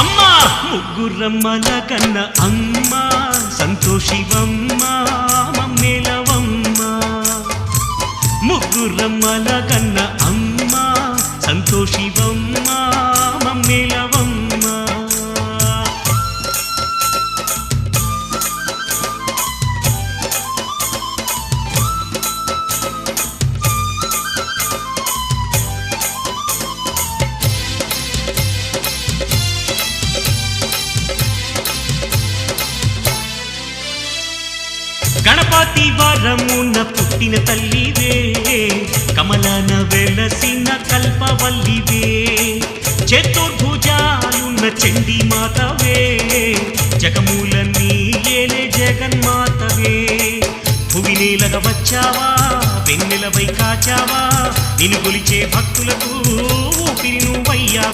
అమ్మా! ముగ్గురమ్మల కన్న అమ్మ. సంతోషివమ్మ మమ్మేలవమ్మ. ముగ్గురమ్మల కన్న అమ్మ. సంతోషివమ్మ మమ్మే గణపతి వరమున పుట్టిన తల్లివే. కమలన వెలసిన కల్పవల్లివే. చతుర్భుజాలున్న చండి మాతవే జగమూల నీయేలే జగన్మాతవే. భువి నేలగ వచ్చావా వెన్నెలవై కాచావా నిన్ను కొలిచే భక్తులకు ఊపిరి నువ్వయ్యా.